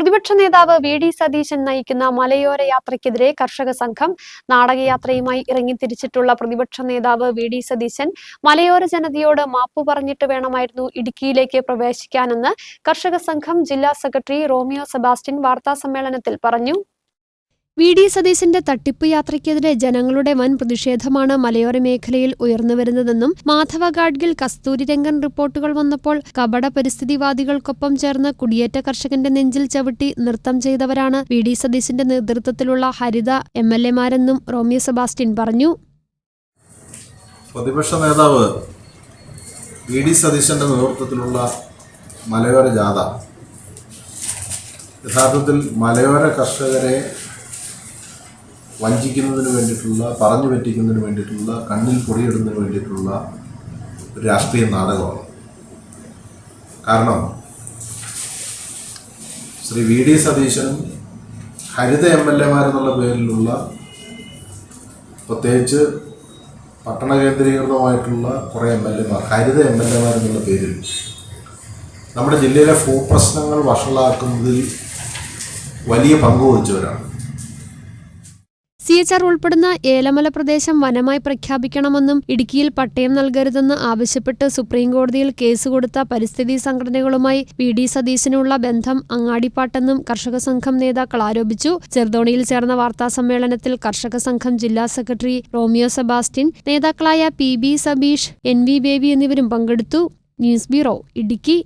പ്രതിപക്ഷ നേതാവ് V D Satheesan നയിക്കുന്ന മലയോര യാത്രയ്ക്കെതിരെ കർഷക സംഘം നാടകയാത്രയുമായി ഇറങ്ങിത്തിരിച്ചിട്ടുള്ള പ്രതിപക്ഷ നേതാവ് വി ഡി സതീശൻ മലയോര ജനതയോട് മാപ്പ് പറഞ്ഞിട്ട് വേണമായിരുന്നു ഇടുക്കിയിലേക്ക് പ്രവേശിക്കാനെന്ന് കർഷക സംഘം ജില്ലാ സെക്രട്ടറി റോമിയോ സെബാസ്റ്റ്യൻ വാർത്താ സമ്മേളനത്തിൽ പറഞ്ഞു. വി ഡി സതീശന്റെ തട്ടിപ്പ് യാത്രയ്ക്കെതിരെ ജനങ്ങളുടെ വൻ പ്രതിഷേധമാണ് മലയോര മേഖലയിൽ ഉയർന്നുവരുന്നതെന്നും മാധവ ഗാഡ്ഗിൽ കസ്തൂരിരംഗൻ റിപ്പോർട്ടുകൾ വന്നപ്പോൾ കപട പരിസ്ഥിതിവാദികൾക്കൊപ്പം ചേർന്ന് കുടിയേറ്റ കർഷകന്റെ നെഞ്ചിൽ ചവിട്ടി നൃത്തം ചെയ്തവരാണ് വി ഡി സതീശന്റെ നേതൃത്വത്തിലുള്ള ഹരിത എം എൽ എമാരെന്നും റോമിയോ സെബാസ്റ്റ്യൻ പറഞ്ഞു. പ്രതിപക്ഷ നേതാവ് വി ഡി സതീശന്റെ നേതൃത്വത്തിലുള്ള മലയോര ജാഥ. യഥാർത്ഥത്തിൽ മലയോര കർഷകരെ വഞ്ചിക്കുന്നതിന് വേണ്ടിയിട്ടുള്ള പറഞ്ഞു പറ്റിക്കുന്നതിന് വേണ്ടിയിട്ടുള്ള കണ്ണിൽ പൊടിയിടുന്നതിന് വേണ്ടിയിട്ടുള്ള ഒരു രാഷ്ട്രീയ നാടകമാണ്. കാരണം ശ്രീ വി ഡി സതീശനും ഹരിത എം എൽ എമാരെന്നുള്ള പേരിലുള്ള പ്രത്യേകിച്ച് പട്ടണ കേന്ദ്രീകൃതമായിട്ടുള്ള കുറേ എം എൽ എമാർ ഹരിത എം എൽ എമാരെന്നുള്ള പേരിൽ നമ്മുടെ ജില്ലയിലെ ഭൂപ്രശ്നങ്ങൾ വഷളാക്കുന്നതിൽ വലിയ പങ്ക് വഹിച്ചവരാണ്. സി എച്ച് ആർ ഉൾപ്പെടുന്ന ഏലമല പ്രദേശം വനമായി പ്രഖ്യാപിക്കണമെന്നും ഇടുക്കിയിൽ പട്ടയം നൽകരുതെന്ന് ആവശ്യപ്പെട്ട് സുപ്രീംകോടതിയിൽ കേസ് കൊടുത്ത പരിസ്ഥിതി സംഘടനകളുമായി വി ഡി സതീശനുള്ള ബന്ധം അങ്ങാടിപ്പാട്ടെന്നും കർഷക സംഘം നേതാക്കൾ ആരോപിച്ചു. ചെറുതോണിയിൽ ചേർന്ന വാർത്താ സമ്മേളനത്തിൽ കർഷക സംഘം ജില്ലാ സെക്രട്ടറി റോമിയോ സെബാസ്റ്റ്യൻ നേതാക്കളായ P B Sabeesh N V Baby എന്നിവരും പങ്കെടുത്തു. News bureau Idukki.